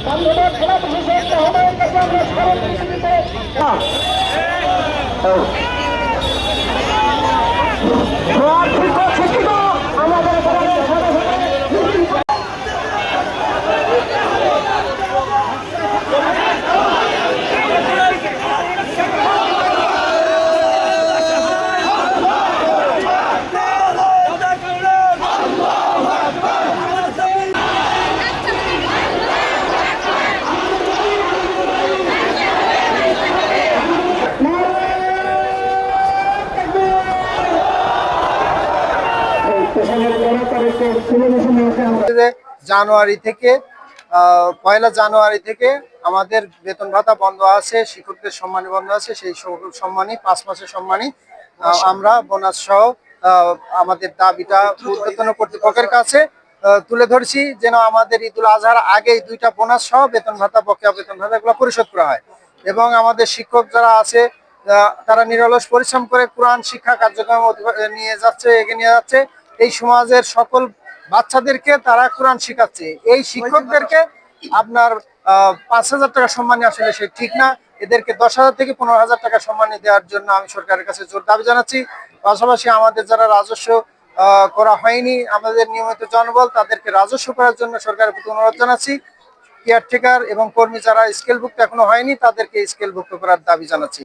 ধন্যবাদ জানুয়ারি থেকে পয়লা জানুয়ারি থেকে আমাদের বেতন ভাতা বন্ধ আছে, শিক্ষকদের সম্মানী বন্ধ আছে, সেই সম্মানী পাঁচ মাসের সম্মানী আমরা বোনাস সহ আমাদের দাবিটা ঊর্ধ্বতন কর্তৃপক্ষের কাছে তুলে ধরছি যেন আমাদের ঈদুল আজহার আগেই দুইটা বোনাস সহ বেতন ভাতা, বকেয়া বেতন ভাতা এগুলো পরিশোধ করা হয়। এবং আমাদের শিক্ষক যারা আছে তারা নিরলস পরিশ্রম করে কোরআন শিক্ষা কার্যক্রম নিয়ে যাচ্ছে, এগিয়ে নিয়ে যাচ্ছে। এই সমাজের সকল বাচ্চাদেরকে তারা কোরআন শিখাচ্ছে। এই শিক্ষকদেরকে আপনার পাঁচ হাজার টাকা সম্মানী আসলে সে ঠিক না। এদেরকে দশ হাজার থেকে পনেরো হাজার টাকা সম্মানী দেওয়ার জন্য আমি সরকারের কাছে জোর দাবি জানাচ্ছি। পাশাপাশি আমাদের যারা রাজস্ব করা হয়নি, আমাদের নিয়মিত জনবল, তাদেরকে রাজস্ব করার জন্য সরকারের প্রতি অনুরোধ জানাচ্ছি। কেয়ারটেকার এবং কর্মী যারা স্কেলভুক্ত এখনও হয়নি, তাদেরকে স্কেলভুক্ত করার দাবি জানাচ্ছি।